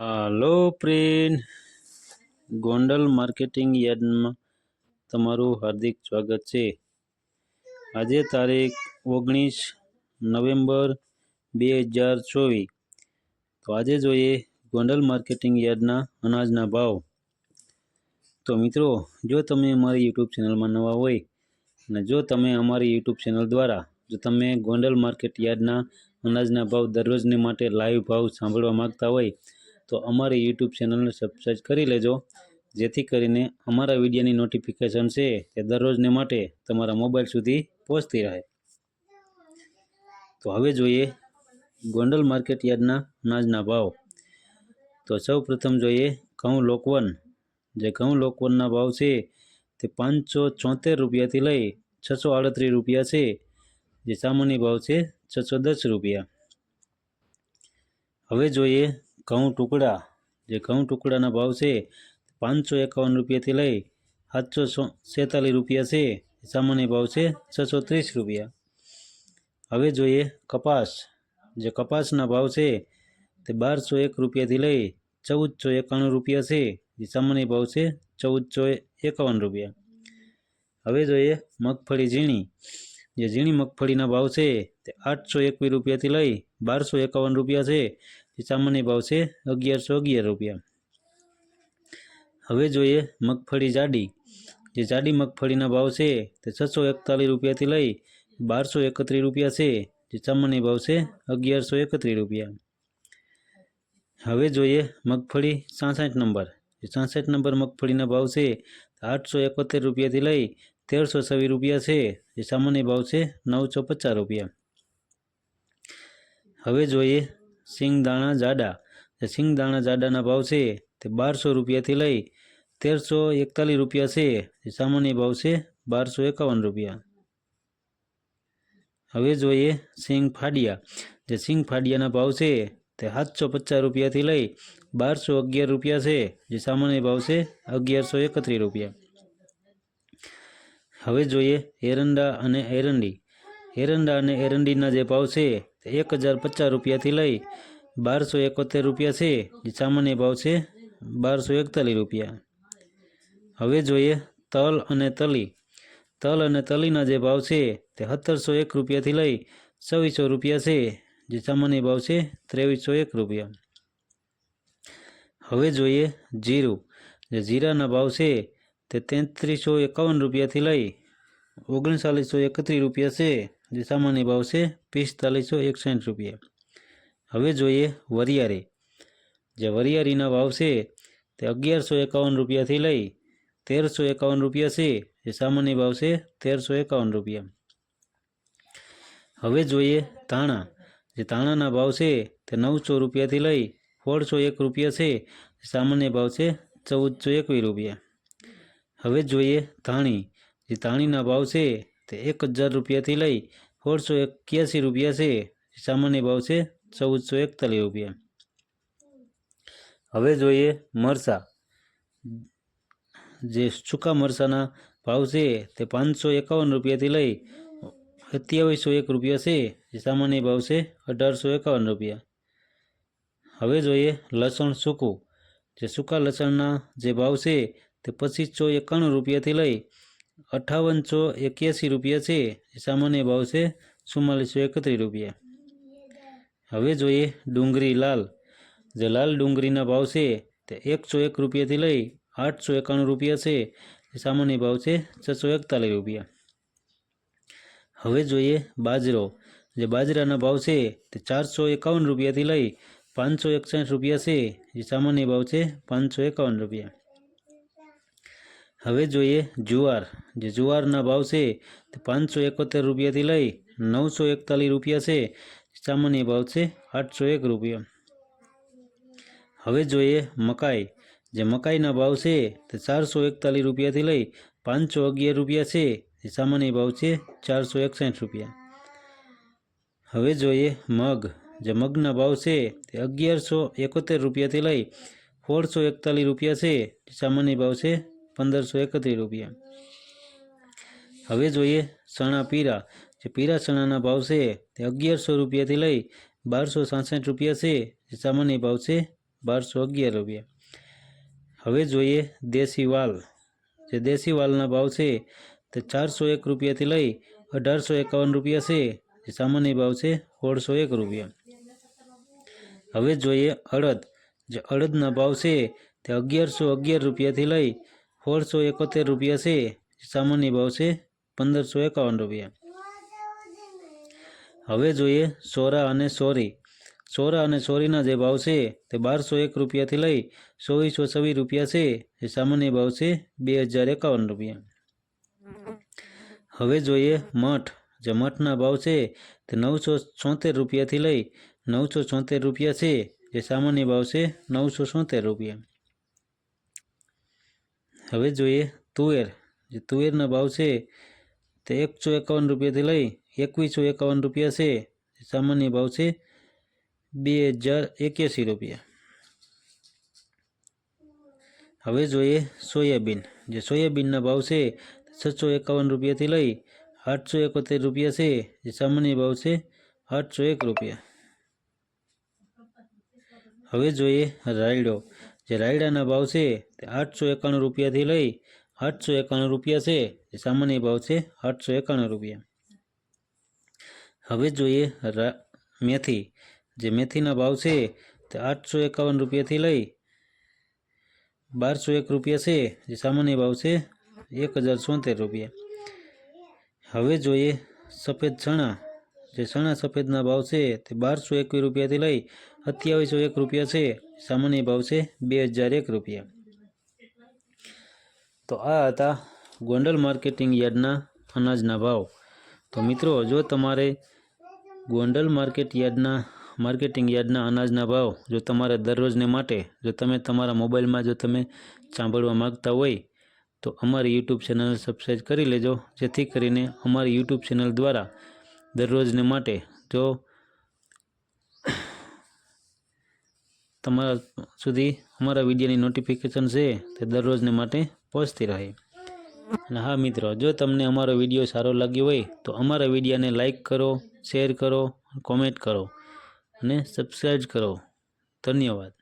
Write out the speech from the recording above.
હાલો friend Gondal marketing યાર્ડમાં તમારું હાર્દિક સ્વાગત છે. આજે તારીખ ઓગણીસ નવેમ્બર બે હજાર ચોવીસ. તો આજે જોઈએ ગોંડલ માર્કેટિંગ યાર્ડના અનાજના ભાવ. તો મિત્રો, જો તમે અમારી યુટ્યુબ ચેનલમાં નવા હોય અને જો તમે અમારી યુટ્યુબ ચેનલ દ્વારા જો તમે ગોંડલ માર્કેટ યાર્ડના અનાજના ભાવ દરરોજને માટે લાઈવ ભાવ સાંભળવા માંગતા હોય તો અમારી યુટ્યુબ ચેનલને સબસ્ક્રાઈબ કરી લેજો. જેથી કરીને અમારા વિડીયોની નોટિફિકેશન છે તે દરરોજને માટે તમારા મોબાઈલ સુધી પહોંચતી રહે. તો હવે જોઈએ ગોંડલ માર્કેટ યાર્ડના અનાજના ભાવ. તો સૌ પ્રથમ જોઈએ ઘઉં લોકવન જે ઘઉં લોકવનના ભાવ છે તે પાંચસો છોતેર રૂપિયાથી લઈ છસો આડત્રીસ રૂપિયા છે. જે સામાન્ય ભાવ છે છસો દસ રૂપિયા. હવે જોઈએ ઘઉં ટુકડા, જે ઘઉં ટુકડાના ભાવ છે પાંચસો એકાવન રૂપિયાથી લઈ સાતસો સેતાલીસ રૂપિયા છે. સામાન્ય ભાવ છે છસો ત્રીસ રૂપિયા. હવે જોઈએ કપાસ, જે કપાસના ભાવ છે તે બારસો એક રૂપિયાથી લઈ ચૌદસો એકાણું રૂપિયા છે. જે સામાન્ય ભાવ છે ચૌદસો એકાવન રૂપિયા. હવે જોઈએ મગફળી ઝીણી, જે ઝીણી મગફળીના ભાવ છે તે આઠસો એકવીસ રૂપિયાથી લઈ બારસો એકાવન રૂપિયા છે. જે સામાન્ય ભાવ છે અગિયારસો અગિયાર રૂપિયા. હવે જોઈએ મગફળી જાડી. જે જાડી મગફળીના ભાવ છે તે છસો એકતાલીસ રૂપિયાથી લઈ બારસો એકત્રીસ રૂપિયા છે. જે સામાન્ય ભાવ છે અગિયારસો એકત્રીસ રૂપિયા. હવે જોઈએ મગફળી સાસઠ નંબર. જે સાસઠ નંબર મગફળીના ભાવ છે આઠસો એકોતેર રૂપિયાથી લઈ તેરસો છવ્વીસ રૂપિયા છે. જે સામાન્ય ભાવ છે નવસો પચાસ રૂપિયા. હવે જોઈએ સિંગદાણા જાડા. જે સિંગદાણા જાડાના ભાવ છે તે બારસો રૂપિયાથી લઈ તેરસો એકતાલીસ રૂપિયા છે. જે સામાન્ય ભાવ છે બારસો એકાવન રૂપિયા. હવે જોઈએ સિંગ ફાડિયા. જે સિંગ ફાડિયાના ભાવ છે તે સાતસો પચાસ રૂપિયાથી લઈ બારસો અગિયાર રૂપિયા છે. જે સામાન્ય ભાવ છે અગિયારસો એકત્રીસ રૂપિયા. હવે જોઈએ એરંડા અને એરંડી. એરંડા અને એરંડીના જે ભાવ છે તે એક હજાર પચાસ રૂપિયાથી લઈ બારસો એકોતેર રૂપિયા છે. જે સામાન્ય ભાવ છે બારસો એકતાલીસ રૂપિયા. હવે જોઈએ તલ અને તલી. તલ અને તલીના જે ભાવ છે તે સત્તરસો એક રૂપિયાથી લઈ છવ્વીસો રૂપિયા છે. જે સામાન્ય ભાવ છે ત્રેવીસો એક રૂપિયા. હવે જોઈએ જીરું. જે જીરાના ભાવ છે તે તેત્રીસો એકાવન રૂપિયાથી લઈ ઓગણચાલીસો એકત્રીસ રૂપિયા છે, જે સામાન્ય ભાવ છે, પિસ્તાલીસો એકસઠ રૂપિયા. હવે જોઈએ વરિયારી જે વરિયાળીના ભાવ છે, તે અગિયારસો એકાવન રૂપિયાથી લઈ તેરસો એકાવન રૂપિયા છે, જે સામાન્ય ભાવ છે, તેરસો એકાવન રૂપિયા. હવે જોઈએ ધાણા. જે ધાણાના ભાવ છે, તે નવસો રૂપિયાથી લઈ સોળસો એક રૂપિયા છે સામાન્ય ભાવ છે, ચૌદસો એકવીસ રૂપિયા. હવે જોઈએ ધાણી. જે તાણીના ભાવ છે તે એક હજાર રૂપિયાથી લઈ સોળસો એક્યાસી રૂપિયા છે. સામાન્ય ભાવ છે ચૌદસો એકતાલીસ રૂપિયા. હવે જોઈએ મરસા જે સૂકા મરસાના ભાવ છે તે પાંચસો એકાવન રૂપિયાથી લઈ સત્યાવીસો એક રૂપિયા છે. જે સામાન્ય ભાવ છે અઢારસો એકાવન રૂપિયા. હવે જોઈએ લસણ સૂકું. જે સૂકા લસણના જે ભાવ છે તે પચીસો એકાણું રૂપિયાથી લઈ અઠાવનસો એક્યાસી રૂપિયા છે. સામાન્ય ભાવ છે ચુમ્માલીસો એકત્રીસ રૂપિયા. હવે જોઈએ ડુંગળી લાલ. જે લાલ ડુંગળીના ભાવ છે તે એકસો એક રૂપિયાથી લઈ આઠસો એકાણું રૂપિયા છે. સામાન્ય ભાવ છે છસો એકતાલીસ રૂપિયા. હવે જોઈએ બાજરો. જે બાજરાના ભાવ છે તે ચારસો એકાવન રૂપિયાથી લઈ પાંચસો એકસઠ રૂપિયા છે. જે સામાન્ય ભાવ છે પાંચસો એકાવન રૂપિયા. હવે જોઈએ જુવાર. જે જુવારના ભાવ છે તે પાંચસો એકોતેર રૂપિયાથી લઈ નવસો એકતાલીસ રૂપિયા છે. સામાન્ય ભાવ છે આઠસો એક રૂપિયા. હવે જોઈએ મકાઈ. જે મકાઈના ભાવ છે તે ચારસો એકતાલીસ રૂપિયાથી લઈ પાંચસો અગિયાર રૂપિયા છે. એ સામાન્ય ભાવ છે ચારસો એકસઠ રૂપિયા. હવે જોઈએ મગ. જે મગના ભાવ છે તે અગિયારસો એકોતેર રૂપિયાથી લઈ સોળસો એકતાલીસ રૂપિયા છે. સામાન્ય ભાવ છે પંદરસો એકત્રીસ રૂપિયા. હવે જોઈએ ચણા પીરા. જે પીરા ચણાના ભાવ છે તે અગિયારસો રૂપિયાથી લઈ બારસો સાસઠ રૂપિયા છે. જે સામાન્ય ભાવ છે બારસો અગિયાર રૂપિયા. હવે જોઈએ દેશી વાલ. જે દેશી વાલના ભાવ છે તે ચારસો એક રૂપિયાથી લઈ અઢારસો એકાવન રૂપિયા છે. જે સામાન્ય ભાવ છે સોળસો એક રૂપિયા. હવે જોઈએ અડદ. જે અડદના ભાવ છે તે અગિયારસો અગિયાર રૂપિયાથી લઈ સોળસો એકોતેર રૂપિયા છે, સામાન્ય ભાવ છે પંદરસો એકાવન રૂપિયા. હવે જોઈએ સોરા અને સોરી. સોરા અને સોરીના જે ભાવ છે તે બારસો એક રૂપિયાથી લઈ ચોવીસો છવ્વીસ રૂપિયા છે, જે સામાન્ય ભાવ છે બે હજાર એકાવન રૂપિયા. હવે જોઈએ મઠ. જે મઠના ભાવ છે તે નવસો છોતેર રૂપિયાથી લઈ નવસો છોતેર રૂપિયા છે, જે સામાન્ય ભાવ છે નવસો છોતેર રૂપિયા. હવે જોઈએ તુવેર. જે તુવેરના ભાવ છે તે એકસો એકાવન રૂપિયાથી લઈ એકવીસો એકાવન રૂપિયા છે. જે સામાન્ય ભાવ છે બે હજાર એક્યાસી રૂપિયા. હવે જોઈએ સોયાબીન. જે સોયાબીનના ભાવ છે છસો એકાવન રૂપિયાથી લઈ આઠસો એકોતેર રૂપિયા છે. જે સામાન્ય ભાવ છે આઠસો એક રૂપિયા. હવે જોઈએ રાયડો. જે રાયડાના ભાવ છે તે આઠસો એકાણું રૂપિયાથી લઈ આઠસો એકાણું રૂપિયા છે. જે સામાન્ય ભાવ છે આઠસો એકાણું રૂપિયા. હવે જોઈએ મેથી. જે મેથીના ભાવ છે તે આઠસો એકાવન રૂપિયાથી લઈ બારસો એક રૂપિયા છે. જે સામાન્ય ભાવ છે એક હજાર છોતેર રૂપિયા. હવે જોઈએ સફેદ ચણા. જે સણા સફેદના ભાવ છે તે બારસો એકવીસ રૂપિયાથી લઈ સત્યાવીસો એક રૂપિયા છે. સામાન્ય ભાવ છે બે હજાર એક રૂપિયા. તો આ હતા ગોંડલ માર્કેટિંગ યાર્ડના અનાજના ભાવ. તો મિત્રો, જો તમારે ગોંડલ માર્કેટ યાર્ડના, માર્કેટિંગ યાર્ડના અનાજના ભાવ જો તમારે દરરોજને માટે, જો તમે તમારા મોબાઈલમાં જો તમે સાંભળવા માગતા હોય, તો અમારી યુટ્યુબ ચેનલ સબસ્ક્રાઈબ કરી લેજો. જેથી કરીને અમારી યુટ્યુબ ચેનલ દ્વારા દરરોજને માટે જો તમારા સુધી અમારા વિડીયોની નોટિફિકેશન છે, તે દરરોજને માટે પહોંચતી રહે. અને હા મિત્રો, જો તમને અમારો વીડિયો સારો લાગ્યો હોય, તો અમારા વિડીયોને લાઈક કરો શેર કરો કોમેન્ટ કરો અને સબસ્ક્રાઈબ કરો. ધન્યવાદ.